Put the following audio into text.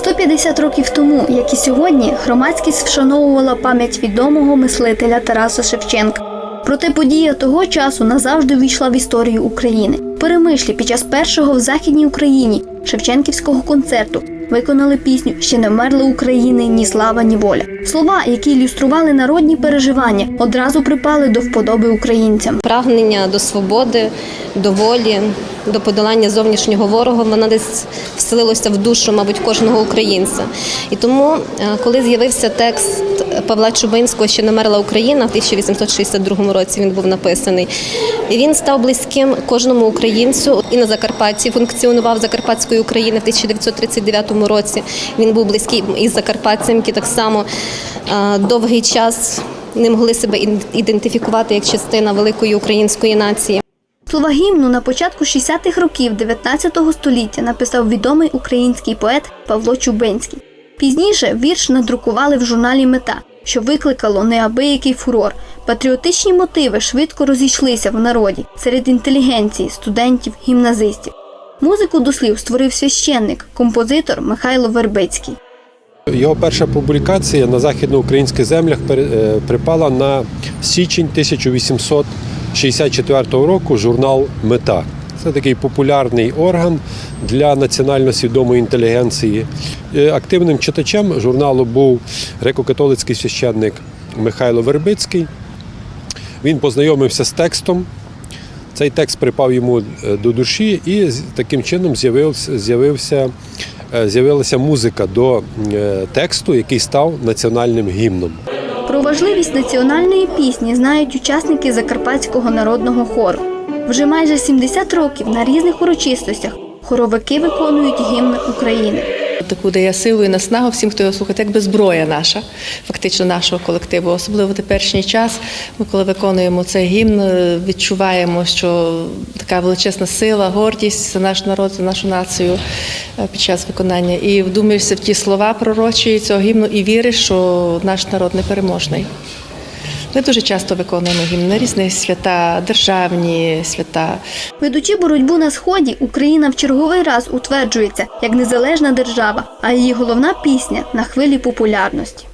150 років тому, як і сьогодні, громадськість вшановувала пам'ять відомого мислителя Тараса Шевченка. Проте подія того часу назавжди війшла в історію України. Перемишлі під час першого в Західній Україні Шевченківського концерту виконали пісню Ще не вмерла України ні слава, ні воля. Слова, які ілюстрували народні переживання, одразу припали до вподоби українцям. Прагнення до свободи, до волі, до подолання зовнішнього ворога, воно десь вселилося в душу, мабуть, кожного українця. І тому, е, коли з'явився текст Павла Чубинського Ще не мерла Україна в 1862 році він був написаний. Він став близьким кожному українцю і на Закарпатті функціонував Закарпатської України в 1939 році. Він був близький із закарпатцям, які так само е, довгий час не могли себе ідентифікувати як частина великої української нації. Слова гімну на початку 60-х років 19 століття написав відомий український поет Павло Чубинський. Пізніше вірш надрукували в журналі Мета, що викликало неабиякий фурор. Патріотичні мотиви швидко розійшлися в народі серед інтелігенції, студентів, гімназистів. Музику до слів створив священник, композитор Михайло Вербицький. Його перша публікація на західноукраїнських землях е, припала на січень 1864 року журнал Мета. Це такий популярний орган для національно свідомої інтелігенції. Е, Активним читачем журналу був греко-католицький священник Михайло Вербицький. Він познайомився з текстом. Цей текст припав йому е, до душі, і таким чином з'явився, е, з'явилася музика до тексту, який став національним гімном. Про важливість національної пісні знають учасники Закарпатського народного хору. Вже майже 70 років на різних урочистостях хоровики виконують гімн України. Таку дає силу і наснагу всім, хто його слухає, як би зброя наша, фактично нашого колективу. Особливо в теперішній час. Ми, коли виконуємо цей гімн, е, відчуваємо, що така величезна сила, гордість за наш народ, за нашу націю е, під час виконання. І вдумаєшся в ті слова пророчі цього гімну і віриш, що наш народ непереможний. Ми дуже часто виконуємо гімн на різні свята, державні свята. Ведучи боротьбу на сході, Україна в черговий раз утверджується як незалежна держава, а її головна пісня на хвилі популярності.